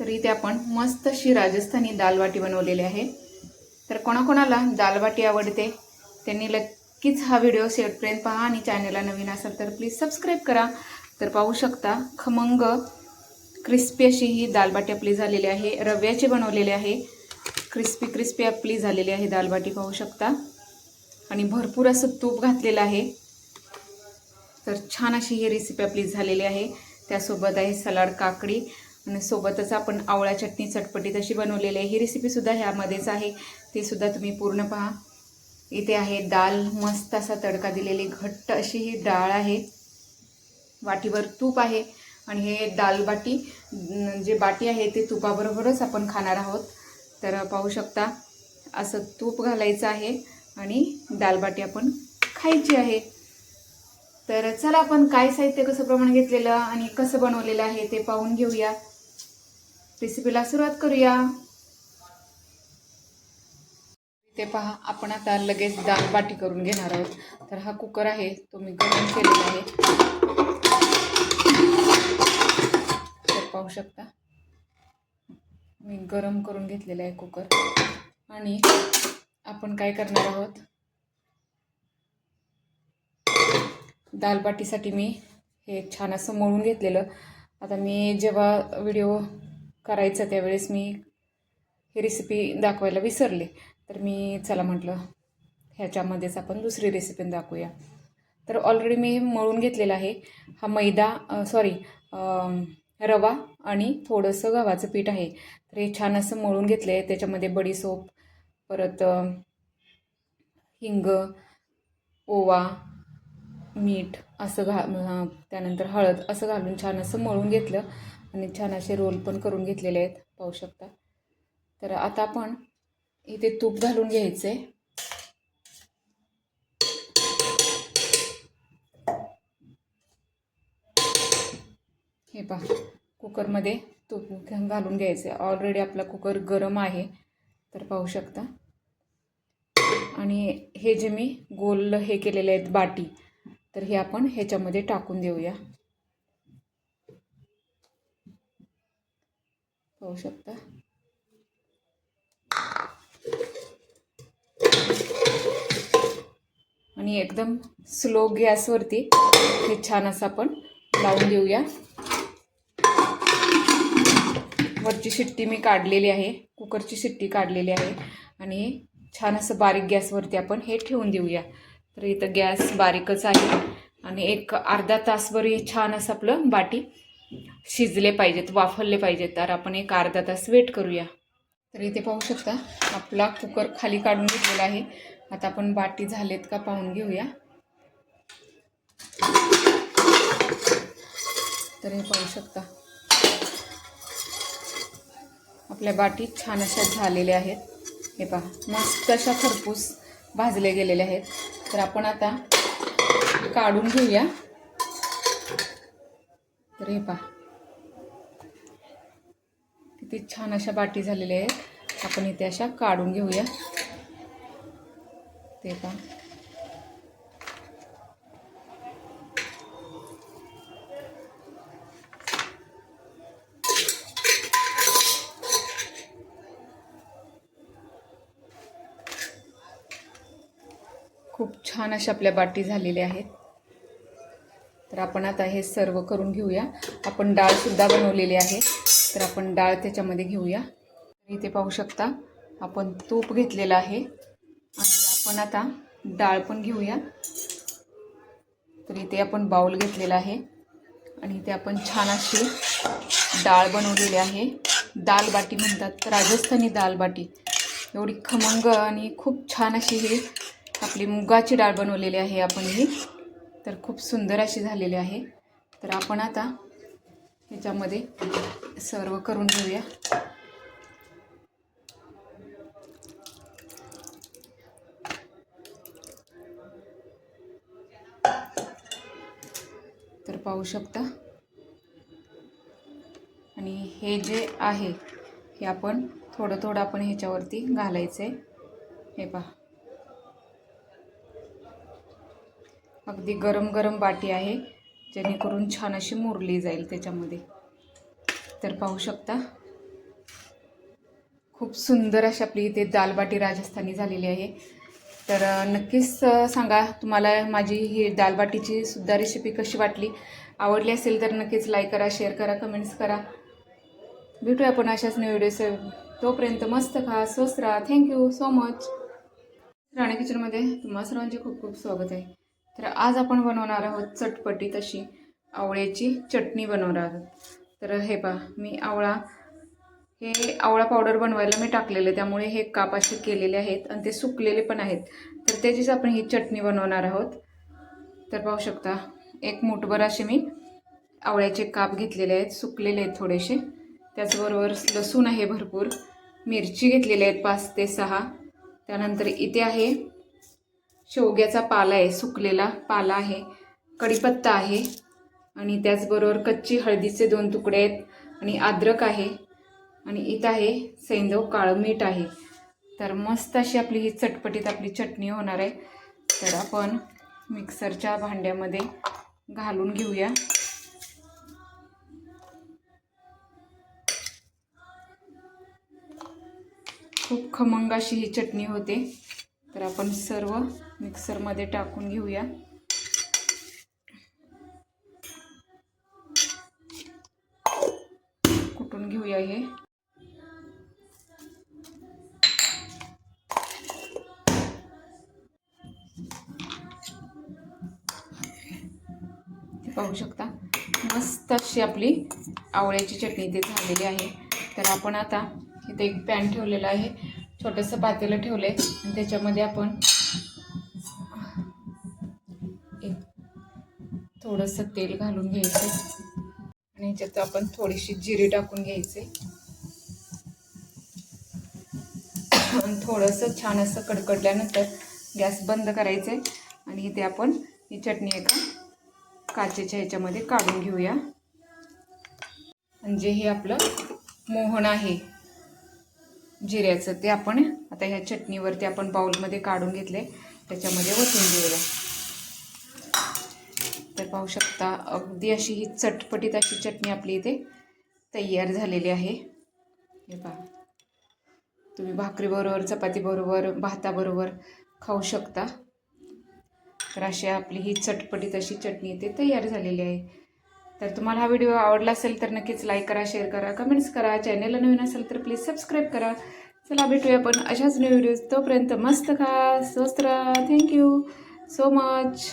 तर इथे आपण मस्त अशी राजस्थानी दालवाटी बनवलेली आहे. तर कोणाकोणाला दालवाटी आवडते त्यांनी नक्कीच हा व्हिडिओ शेवटपर्यंत पहा आणि चॅनलला नवीन असाल तर प्लीज सबस्क्राईब करा. तर पाहू शकता खमंग क्रिस्पी अशी ही दालबाटी आपली झालेली आहे रव्याची बनवलेली आहे. क्रिस्पी क्रिस्पी आपली झालेली आहे दालबाटी पाहू शकता. आणि भरपूर असं तूप घातलेलं आहे. तर छान अशी ही रेसिपी आपली झालेली आहे. त्यासोबत आहे सलाड काकडी. आणि सोबतच आपण आवळा चटणी चटपटीत अशी बनवलेली आहे. ही रेसिपीसुद्धा ह्यामध्येच आहे. तीसुद्धा तुम्ही पूर्ण पहा. इथे आहे डाळ मस्त असा तडका दिलेली घट्ट अशी ही डाळ आहे. वाटीवर तूप आहे. आणि हे दाल बाटी जे बाटी आहे ते तुपाबरोबरच आपण खाणार आहोत. तर पाहू शकता असं तूप घालायचं आहे आणि दालबाटी आपण खायची आहे. तर चला आपण काय साहित्य कसं प्रमाण घेतलेलं आणि कसं बनवलेलं आहे ते पाहून घेऊया. रेसिपीला सुरुवात करूया. ते पहा आपण आता लगेच दाल बाटी करून घेणार आहोत. तर हा कुकर आहे तो मी गरम केलेला आहे. तर पाहू शकता मी गरम करून घेतलेला आहे कुकर. आणि आपण काय करणार आहोत? दाल बाटीसाठी मी हे छान असं मळून घेतलेलं. आता मी जेव्हा व्हिडिओ करायचं त्यावेळेस मी ही रेसिपी दाखवायला विसरले. तर मी चला म्हटलं ह्याच्यामध्येच आपण दुसरी रेसिपी दाखवूया. तर ऑलरेडी मी हे मळून घेतलेलं आहे हा मैदा सॉरी रवा आणि थोडंसं गव्हाचं पीठ आहे. तर हे छान असं मळून घेतलं आहे त्याच्यामध्ये बडीसोप परत हिंग ओवा मीठ असं घा त्यानंतर हळद असं घालून छान असं मळून घेतलं. आणि छान असे रोल पण करून घेतलेले आहेत पाहू शकता. तर आता आपण इथे तूप घालून घ्यायचं. आहे हे पहा कुकरमध्ये तूप घालून घ्यायचं. आहे ऑलरेडी आपला कुकर गरम आहे तर पाहू शकता. आणि हे जे मी गोल हे केलेले आहेत बाटी तर हे आपण ह्याच्यामध्ये टाकून देऊया. पाहू शकता. आणि एकदम स्लो गॅसवरती हे छान असं आपण लावून देऊया. वरची शिट्टी मी काढलेली आहे कुकरची शिट्टी काढलेली आहे. आणि छान असं बारीक गॅसवरती आपण हे ठेवून देऊया. तर इथं गॅस बारीकच आहे आणि एक अर्धा तासभर हे छान असं आपलं बाटी शिजले पाहिजेत वाफरले पाहिजेत तर आपण एक अर्धा तास वेट करूया. तर इथे पाहू शकता आपला कुकर खाली काढून घेतलेला आहे. आता आपण बाटी झालेत का पाहून घेऊया. तर हे पाहू शकता. आपल्या बाटी छान अशा झालेल्या आहेत. हे पहा मस्त अशा खरपूस भाजले गेलेले आहेत. तर आपण आता काढून घेऊया. तर हे पहा. किती छान अशा बाटी झालेल्या आहेत. आपण इथे अशा काढून घेऊया. ते पहा. खूप छान अशा आपल्या बाटी झालेल्या आहेत. तर आपण आता हे सर्व करून घेऊया. आपण डाळसुद्धा बनवलेली आहे. तर आपण डाळ त्याच्यामध्ये घेऊया. इथे पाहू शकता आपण तूप घेतलेलं आहे. आणि आपण आता डाळ पण घेऊया. तर इथे आपण बाऊल घेतलेला आहे. आणि इथे आपण छान अशी डाळ बनवलेली आहे. दाल बाटी म्हणतात राजस्थानी दाल बाटी. एवढी खमंग आणि खूप छान अशी ही आपली मुगाची डाळ बनवलेली आहे आपण ही. तर खूप सुंदर अशी झालेली आहे. तर आपण आता ह्याच्यामध्ये सर्व करून घेऊया. तर पाहू शकता. आणि हे जे आहे हे आपण थोडं थोडं आपण ह्याच्यावरती घालायचं आहे हे पहा. अगदी गरम गरम बाटी आहे जेणेकरून छान अशी मुरली जाईल त्याच्यामध्ये. तर पाहू शकता खूप सुंदर अशी आपली इथे दालबाटी राजस्थानी झालेली आहे. तर नक्कीच सांगा तुम्हाला माझी ही दालबाटीची सुद्धा रेसिपी कशी वाटली? आवडली असेल तर नक्कीच लाईक करा शेअर करा कमेंट्स करा. भेटूया आपण अशाच न्यू व्हिडिओ तोपर्यंत मस्त खा स्वस्त राहा. थँक्यू सो मच राणे किचनमध्ये तुम्हा सर्वांचे खूप खूप स्वागत आहे. तर आज आपण बनवणार आहोत चटपटी तशी आवळ्याची चटणी बनवणार आहोत. तर हे पहा मी आवळा हे आवळा पावडर बनवायला मी टाकलेलं आहे. त्यामुळे हे काप असे केलेले आहेत आणि ते सुकलेले पण आहेत. तर त्याचीच आपण ही चटणी बनवणार आहोत. तर पाहू शकता एक मुठभर असे मी आवळ्याचे काप घेतलेले आहेत. सुकलेले आहेत थोडेसे. त्याचबरोबर लसूण आहे भरपूर. मिरची घेतलेली आहेत पाच ते सहा. त्यानंतर इथे आहे शेवग्याचा पाला आहे सुकलेला पाला आहे कढीपत्ता आहे आणि त्याचबरोबर कच्ची हळदीचे दोन तुकडे आहेत आणि अद्रक आहे आणि इथं आहे सैंदव काळं मीठ आहे. तर मस्त अशी आपली ही चटपटीत आपली चटणी होणार आहे. तर आपण मिक्सरच्या भांड्यामध्ये घालून घेऊया. खूप खमंग अशी ही चटणी होते. तर आपण सर्व मिक्सरमध्ये टाकून घेऊया. कुटून घेऊया हे. पाहू शकता मस्त अशी आपली आवळ्याची चटणी ते झालेली आहे. तर आपण आता इथे एक पॅन ठेवलेला आहे. छोटंसं पातेलं ठेवलं आहे आणि त्याच्यामध्ये आपण एक थोडंसं तेल घालून घ्यायचं. आणि ह्याच्यात आपण थोडीशी जिरी टाकून घ्यायचे. आणि थोडंसं छान असं कडकडल्यानंतर गॅस बंद करायचे. आणि इथे आपण ही चटणी एका काचेच्या ह्याच्यामध्ये काढून घेऊया. म्हणजे हे आपलं मोहन आहे. जिऱ्याचं ते आपण आता ह्या चटणीवरती आपण बाउलमध्ये काढून घेतले त्याच्यामध्ये वतून घेऊया. तर पाहू शकता अगदी अशी ही चटपटीत अशी चटणी आपली इथे तयार झालेली आहे. हे पहा. तुम्ही भाकरीबरोबर चपातीबरोबर भाताबरोबर खाऊ शकता. तर अशी आपली ही चटपटीत अशी चटणी इथे तयार झालेली आहे. तर तुम्हाला हा व्हिडिओ आवडला असेल तर नक्कीच लाईक करा शेअर करा कमेंट्स करा. चॅनलला नवीन असेल तर प्लीज सबस्क्राईब करा. चला भेटूया आपण अशाच न्यू व्हिडिओज तोपर्यंत मस्त खा स्वस्त राहा. Thank you so much